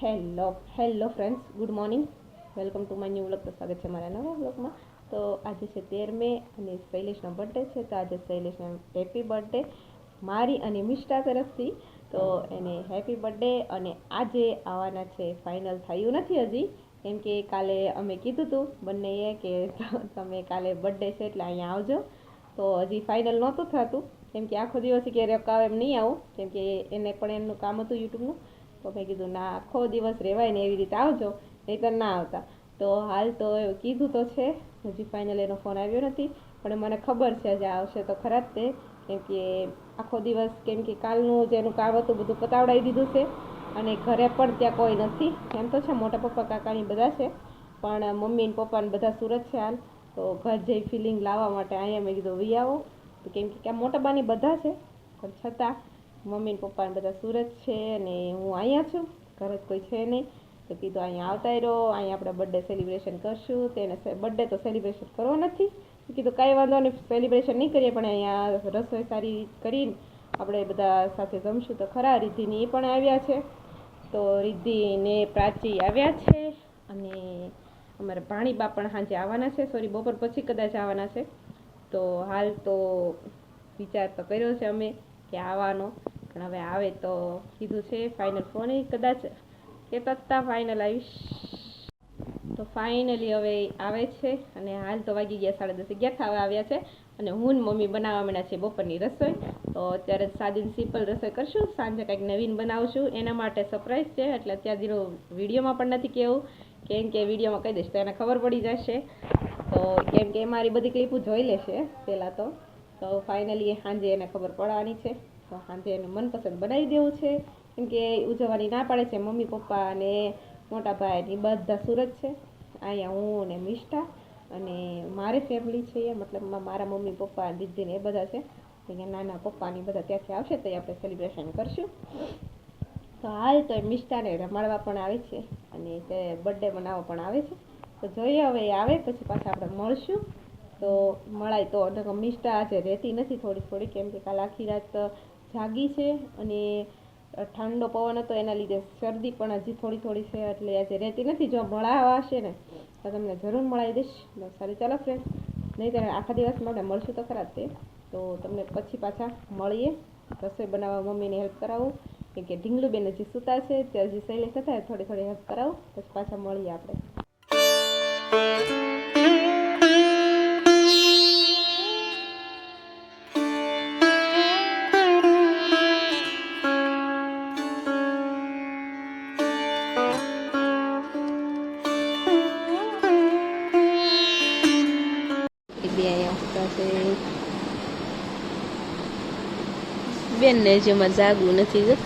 Hello hello friends good morning welcome to my new vlog તો સ્વાગત છે મારા નવા વ્લોગમાં તો આજે છે તેર મે અને શૈલેષનો બર્થડે છે. તો આજે શૈલેષને હેપી બર્થડે મારી અને મિષ્ટા તરફથી. તો એને હેપી બર્થડે અને આજે આવવાના છે ફાઇનલ થયું નથી હજી. કેમ કે કાલે અમે કીધું હતું બંનેએ કે તમે કાલે બર્થડે છે એટલે અહીંયા આવજો. તો હજી ફાઇનલ નહોતું થતું. કેમ કે આખો દિવસ કે રોકાવ એમ નહીં આવું. કેમ કે એને પણ એમનું કામ હતું યુટ્યુબનું. તો મેં કીધું, ના, આખો દિવસ રહેવાય ને એવી રીતે આવજો, નહીંતર ના આવતા. તો હાલ તો કીધું તો છે, હજી ફાઇનલ એનો ફોન આવ્યો નથી, પણ મને ખબર છે આજે આવશે તો ખરા જ તે, કેમ કે આખો દિવસ, કેમ કે કાલનું જેનું કામ હતું, બધું પતાવડાવી દીધું છે, અને ઘરે પણ ત્યાં કોઈ નથી, એમ તો છે, મોટા પપ્પા, કાકાની બધા છે, પણ મમ્મી ને પપ્પા ને બધા સુરત છે હાલ, તો ઘર જઈ ફિલિંગ લાવવા માટે અહીંયા મેં કીધું, વી આવો. તો કેમ કે ક્યાં મોટા બાની બધા છે, પણ છતાં મમ્મી ને પપ્પા બધા સુરત છે અને હું અહીંયા છું. ઘરે કોઈ છે નહીં. તો કીધું અહીંયા આવતા રહો, અહીંયા આપણે બર્થડે સેલિબ્રેશન કરશું. તેને બર્થડે તો સેલિબ્રેશન કરવો નથી. કીધું કાંઈ વાંધો નહીં સેલિબ્રેશન નહીં કરીએ, પણ અહીંયા રસોઈ સારી કરીને આપણે બધા સાથે જમશું. તો ખરા, રિદ્ધિની એ પણ આવ્યા છે. તો રિદ્ધિ ને પ્રાચી આવ્યા છે અને અમારા ભાણીબા પણ સાંજે આવવાના છે. સોરી બપોર પછી કદાચ આવવાના છે. તો હાલ તો વિચાર તો કર્યો છે અમે. કે આવવાનો. પણ હવે આવે તો કીધું છે ફાઇનલ ફોન કદાચ કહેતા હતા ફાઇનલ આવીશ. તો ફાઇનલી હવે આવે છે અને હાલ તો વાગી ગયા સાડા દસ અગિયાર થવા આવ્યા છે. અને હું મમ્મી બનાવવા માંડ્યા છે બપોરની રસોઈ. તો અત્યારે સાદીન સિમ્પલ રસોઈ કરશું. સાંજે કંઈક નવીન બનાવશું. એના માટે સરપ્રાઈઝ છે. એટલે અત્યાર વિડીયોમાં પણ નથી કહેવું કેમ કે વિડીયોમાં કહી દઈશ તો એને ખબર પડી જશે. તો કેમ કે મારી બધી ક્લિપો જોઈ લેશે પહેલાં તો. તો ફાઇનલી સાંજે એને ખબર પડવાની છે. તો સાંજે એને મનપસંદ બનાવી દેવું છે. કેમ કે ઉજવવાની ના પાડે છે. મમ્મી, પપ્પા અને મોટા ભાઈ બધા સુરત છે. અહીંયા હું ને મિષ્ટા અને મારે ફેમિલી છે મતલબ મારા મમ્મી, પપ્પા દીદીને એ બધા છે. અહીંયા નાના પપ્પાની બધા ત્યાંથી આવશે તો આપણે સેલિબ્રેશન કરશું. તો હાલ તો એ મિષ્ટાને રમાડવા પણ આવે છે અને તે બર્થડે મનાવવા પણ આવે છે. તો જોઈએ હવે આવે પછી પાછા આપણે મળશું. તો મળાય તો અને મિષ્ટા આજે રહેતી નથી થોડી થોડી કેમ કે કાલ આખી રાત જાગી છે અને ઠંડો પવન હતો, એના લીધે શરદી પણ હજી થોડી થોડી છે, એટલે આજે રહેતી નથી. જો મળાવા હશે ને, તો તમને જરૂર મળાવી દઈશ. સારી. ચાલો ફ્રેન્ડ નહીં તમે આખા દિવસ માટે મળશું તો ખરા તે. તો તમને પછી પાછા મળીએ. રસોઈ બનાવવા મમ્મીને હેલ્પ કરાવું. કેમ કે ઢીંગલુબેન હજી સૂતા છે તે હજી શૈલેષ થતા થોડી થોડી હેલ્પ કરાવું. પછી પાછા મળીએ આપણે. એ બે અહીંયા છે બેન ને હજી અમારે જાગવું નથી જો.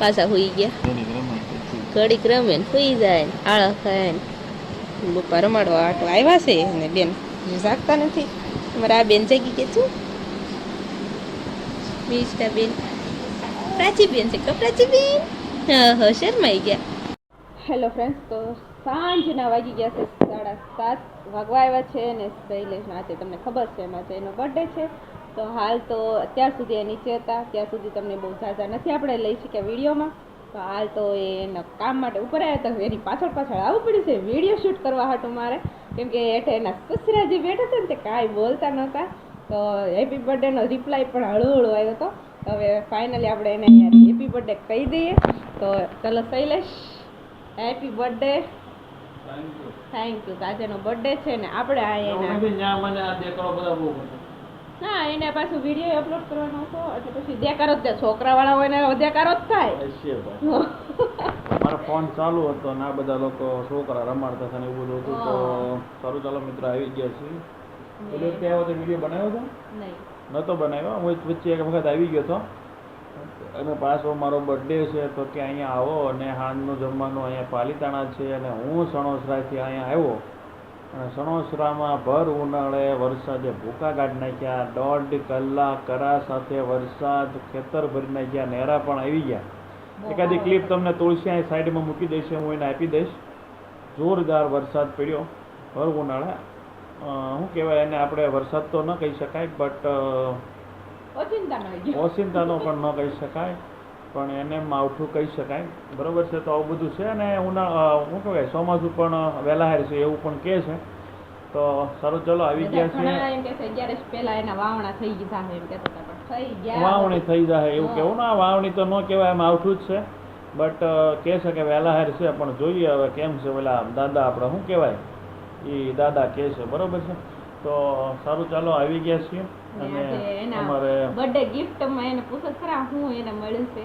પાછા હોઈ ગયા. ઘડીક રમે ને હોઈ જાય ને આળા ખાય ને. બપ્પા રમાડવા આટો આવ્યા છે અને બેન જાગતા નથી. અમારે આ બેન જાગી કે છું. મિષ્ટા બેન. પ્રાચી બેન છે કપડાચી બેન હા હા શરમાઈ ગયા. હેલો ફ્રેન્ડ્સ તો સાંજના વાગી ગયા છે સાત વાગવા છે અને શૈલેષના આજે તમને ખબર છે, એમાં એનો બર્થડે છે. તો હાલ તો અત્યાર સુધી એ નીચે હતા ત્યાં સુધી તમને બહુ ઝાઝા નથી આપણે લઈ શક્યા વિડીયોમાં. તો હાલ તો એના કામ માટે ઉપર આવ્યા હતા, એની પાછળ પાછળ આવવું પડ્યું છે, વીડિયો શૂટ કરવા હાટું મારે. કેમ કે હેઠે એના સસરા જે બેઠા છે ને તે કાંઈ બોલતા નહોતા. તો હેપી બર્થડેનો રિપ્લાય પણ હળુ હળુ આવ્યો હતો. હવે ફાઇનલી આપણે એને હેપી બર્થડે કહી દઈએ. તો ચલો Shailesh happy birthday thank you આજેનો birthday છે ને આપણે આ એના ના એને પાછું વીડિયો અપલોડ કરવાનો હતો એટલે પછી દેકારો જ છોકરા વાળા હોય ને દેકારો જ થાય. મારો ફોન ચાલુ હતો ને આ બધા લોકો છોકરા રમાડતા હતા ને એવું બધું હતું તો સારું ચાલો મિત્ર આવી ગયા છીએ. એટલે ત્યાં વખતે વીડિયો બનાવ્યો હતો? નહીં. નહોતો બનાવ્યો. હું વચ્ચે એક વખત આવી ગયો હતો. અને પાછો મારો બર્થડે છે તો કે અહીંયા આવો અને હાંજનું જમવાનું અહીંયા પાલીતાણા છે અને હું સણોસરાથી અહીંયા આવ્યો. અને સણોસરામાં ભર ઉનાળે વરસાદે ભૂકા કાઢી નાખ્યા દોઢ કલાક કરા સાથે વરસાદ ખેતર ભરી નાખ્યા નેરા પણ આવી ગયા. એકાદી ક્લિપ તમને તુલસી અહીં સાઈડમાં મૂકી દઈશ હું એને આપી દઈશ. જોરદાર વરસાદ પડ્યો ભર ઉનાળે. શું કહેવાય એને આપણે વરસાદ તો ન કહી શકાય બટ ઓચિંતાનો પણ ન કહી શકાય પણ એને માવઠું કહી શકાય. બરોબર છે તો આવું બધું છે અને ઉનાળા શું કહેવાય ચોમાસું પણ વહેલા હાર છે એવું પણ કહે છે. તો સારું ચલો આવી ગયા કે છે વાવણા થઈ ગયા થઈ વાવણી થઈ જાય એવું કેવું ના વાવણી તો ન કહેવાય એમ આવઠું જ છે. બટ કહે છે કે વહેલા હાર છે પણ જોઈએ હવે કેમ છે પેલા દાદા આપણે શું કહેવાય? એ દાદા કહે છે બરોબર છે. તો સારું ચાલો આવી ગયા છીએ. અને અમારે બર્થડે ગિફ્ટમાં એને પૂછો ખરા હું એને મળશે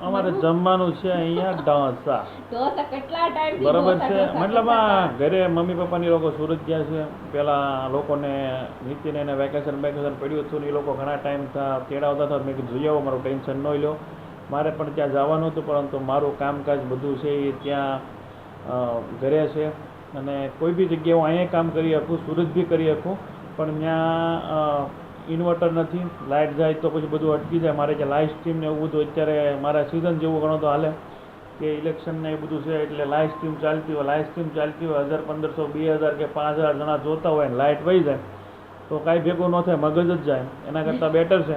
અમારે જમવાનું છે અહીંયા ઢોસા. ઢોસા કેટલા ટાઈમ બરોબર છે. મતલબ આ ઘરે મમ્મી પપ્પાની લોકો સુરત ગયા છે. પેલા લોકોને નીતિને એને વેકેશન વેકેશન પડ્યું હતું ને એ લોકો ઘણા ટાઈમ તેડાવતા હતા. મેં કીધું જોઈ આવો મારું ટેન્શન ન લો. મારે પણ ત્યાં જવાનું હતું પરંતુ મારું કામકાજ બધું છે એ ત્યાં ઘરે છે. અને કોઈ બી જગ્યાએ હું અહીંયા કામ કરી શકું, સુરત બી કરી શકું, પણ ત્યાં ઇન્વર્ટર નથી લાઇટ જાય તો પછી બધું અટકી જાય. મારે જે લાઈવ સ્ટ્રીમ ને એવું બધું અત્યારે મારા સિઝન જેવું ઘણો તો હાલે, કે ઇલેક્શન ને એ બધું છે, એટલે લાઈવ સ્ટ્રીમ ચાલતી હોય લાઈવ સ્ટ્રીમ ચાલતી હોય, હજાર પંદરસો, બે હજાર કે પાંચ હજાર જણા જોતા હોય ને લાઇટ વહી જાય, તો કાંઈ ભેગું ન થાય, મગજ જ જાય. એના કરતાં બેટર છે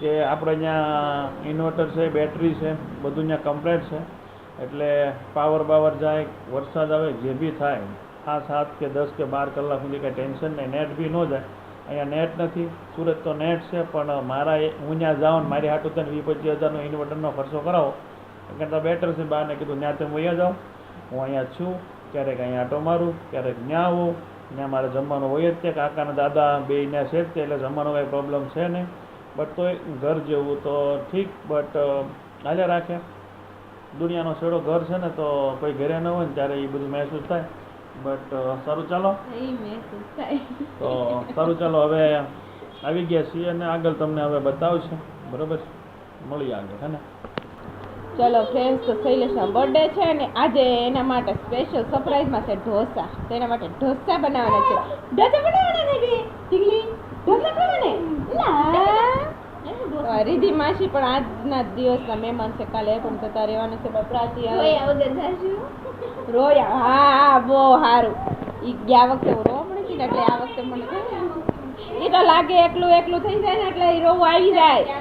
કે આપણે અહીંયા ઇન્વર્ટર છે બેટરી છે, બધું ત્યાં કમ્પ્લેટ છે. એટલે પાવર બાવર જાય વરસાદ આવે, જે બી થાય આ સાત કે દસ કે બાર કલાક સુધી કાંઈ ટેન્શન નહીં, નેટ બી ન જાય. અહીંયા નેટ નથી, સુરત તો નેટ છે, પણ મારા હું ત્યાં જાઉં ને મારી હાટું તને વીસ પચીસ હજારનો ઇન્વર્ટરનો ખર્ચો કરાવો. કારણ કરતાં બેટર છે બહારને કીધું ત્યાં તમે વૈયા જાઓ હું અહીંયા છું, ક્યારેક અહીંયા આટો મારું, ક્યારેક ત્યાં આવું. ત્યાં મારે જમવાનું હોય જ છે કાકાના દાદા, બે ત્યાં છે જ તે એટલે જમવાનો કાંઈ પ્રોબ્લેમ છે નહીં. બટ તોય ઘર જેવું તો ઠીક બટ હાલ્યા રાખે. દુનિયાનો છેડો ઘર છે ને તો કોઈ ઘરે ન હોય ને ત્યારે એ બધું મહેસૂસ થાય. બટ સારું ચાલો. થાય. તો સારું ચાલો હવે આવી ગયા છીએ અને આગળ તમને હવે બતાવશે. બરોબર મળીએ આગળ હે ને? ચલો ફ્રેન્ડ્સ તો શૈલેષનો બર્થડે છે અને આજે એના માટે સ્પેશિયલ સરપ્રાઈઝમાં છે ઢોસા. તો એના માટે ઢોસા બનાવવાના છે. ઢોસા બનાવવાના ને બે ટીકલી ઢોસા બનાવવાને ના રીધિ માસી પણ આજના દિવસના મહેમાન છે. કાલે પણ જતા રહેવાનું છે બપરાતી રોયા હા હા બહુ સારું. ઈ ગયા વખતે હું રોવા પડે ને એટલે આ વખતે મને એ તો લાગે એકલું એકલું થઈ જાય ને એટલે રોવું આવી જાય.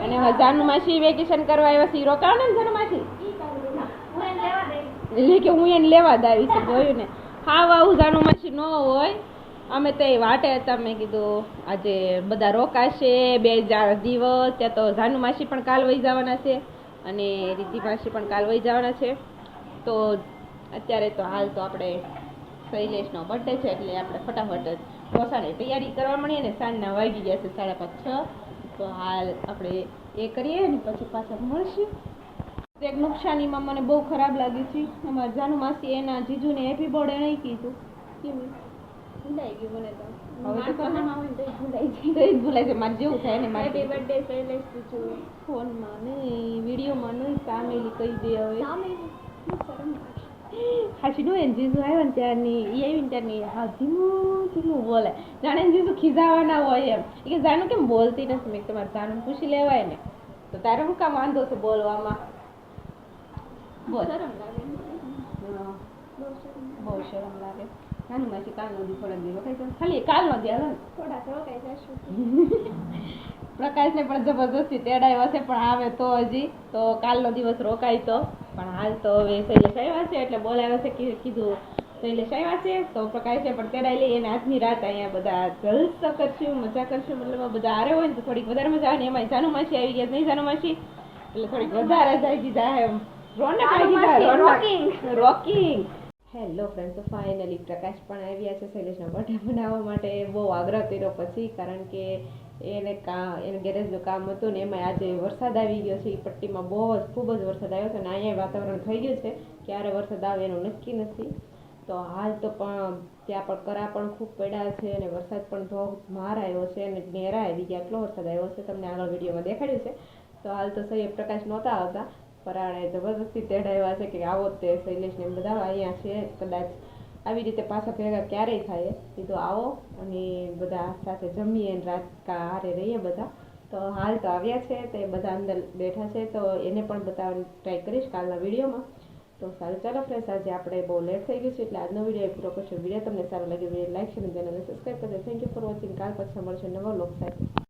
અને હવે જાનુ માસી વેકેશન કરવા આવ્યા છે ઈ રોકાવાના ને જાનુ માસી? એટલે કે હું એને લેવા જ આવી છું જોયું ને. હા આવું જાનુ માસી ન હોય. અમે તો એ વાટે હતા, મેં કીધું, આજે બધા રોકાશે, બે ચાર દિવસ, ત્યાં તો જાનુ માસી પણ કાલ વહી જવાના છે અને રીતિ માસી પણ કાલ વહી જવાના છે. તો અત્યારે તો હાલ તો આપણે શૈલેષનો બર્થડે છે એટલે આપણે ફટાફટ જ ઢોસાની તૈયારી કરવા મળીએ ને સાંજના વાગી ગયા છે સાડા પાંચ છ. તો હાલ આપણે એ કરીએ ને પછી પાછા મળશું. એક નુકસાનીમાં મને બહુ ખરાબ લાગી છે. અમારા જાનુ માસી એના જીજુને હેપી બર્થડે નહીં કીધું. કેમ ભૂલાઈ ગયું મને તો. હવે તો તમે- હોય તો ય ભૂલાઈ તો એ જ ભૂલાય મારે જેવું થાય ને મારે હેપી બર્થડે શૈલેષ પૂછું ફોનમાં નહીં વિડીયોમાં નહીં સામેલી કહી દે હવે. સામે હાચી નો એને જીજુ આવ્યા ને ત્યારની ઈ આવી ને ત્યારની હા ધીમું ધીમું બોલે. જાણે જીજુ ખીજાવાના હોય એમ. કે જાનું કેમ બોલતી નથી? મેં તમારે જાનું પૂછી લેવાય ને. તો તારે હું કામ વાંધો છે બોલવામાં? બોલ. શરમ લાગે. બહુ શરમ લાગે. નાનું માસી કાલનો દી થોડા દી રોકાઈ જશે ખાલી દી હાલો ને. થોડા તો રોકાઈ જશું. પ્રકાશને પણ જબરદસ્તી તેડાવ્યો હશે પણ આવે તો હજી. તો કાલનો દિવસ રોકાય તો. પણ હાલ તો હવે શૈલેષ આવ્યા છે એટલે બોલાવ્યો છે કે કીધું શૈલેષ આવ્યા છે. તો પ્રકાશે પણ તેડાઈ લઈ અને આજની રાત અહીંયા બધા જલસા કરશું મજા કરશું. મતલબ બધા હારે હોય ને તો થોડીક વધારે મજા આવે ને એમાં જાનુ માસી આવી ગયા. નહીં જાનુ માસી? એટલે થોડીક વધારે જ દીધા એમ. રોનક આવી દીધા. રોકિંગ. રોકિંગ. હેલો ફ્રેન્ડ તો ફાઇનલી પ્રકાશ પણ આવ્યા છે. શૈલેષનો બર્થડે બનાવવા માટે બહુ આગ્રહ કર્યો પછી, કારણ કે એને કા, એને ગેરેજનું કામ હતું ને એમાં આજે વરસાદ આવી ગયો છે. એ પટ્ટીમાં બહુ જ, ખૂબ જ વરસાદ આવ્યો છે અને અહીંયા વાતાવરણ થઈ ગયું છે. ક્યારે વરસાદ આવે એનું નક્કી નથી. તો હાલ તો પણ ત્યાં પણ કરા પણ ખૂબ પડ્યા છે અને વરસાદ પણ ધોધમાર આવ્યો છે અને ઘેરા આવી ગયા એટલો વરસાદ આવ્યો છે. તમને આગળ વિડીયોમાં દેખાડ્યું છે. તો હાલ તો સહી પ્રકાશ નહોતા આવતા. પરાણે જબરદસ્તી તેડાવ્યા છે કે આવો તે શૈલેષ ને બધા અહીંયા છે, કદાચ આવી રીતે પાછા ભેગા ક્યારેય થાય. કીધું આવો અને બધા સાથે જમીએ અને રાત હારે રહીએ બધા. તો હાલ તો આવ્યા છે તે બધા અંદર બેઠા છે તો એને પણ બતાવવાની ટ્રાય કરીશ કાલના વિડીયોમાં. તો સારું, ચાલો ફ્રેન્ડ્સ આજે આપણે બહુ લેટ થઈ ગયું છે એટલે આજનો વીડિયો પૂરો કરશો. વીડિયો તમને સારો લાગે વીડિયો લાઈક છે ચેનલને સબસ્ક્રાઈબ કરજો. થેન્ક યુ ફોર વોચિંગ કાલ પછી મળશે નવો લોક સાથે.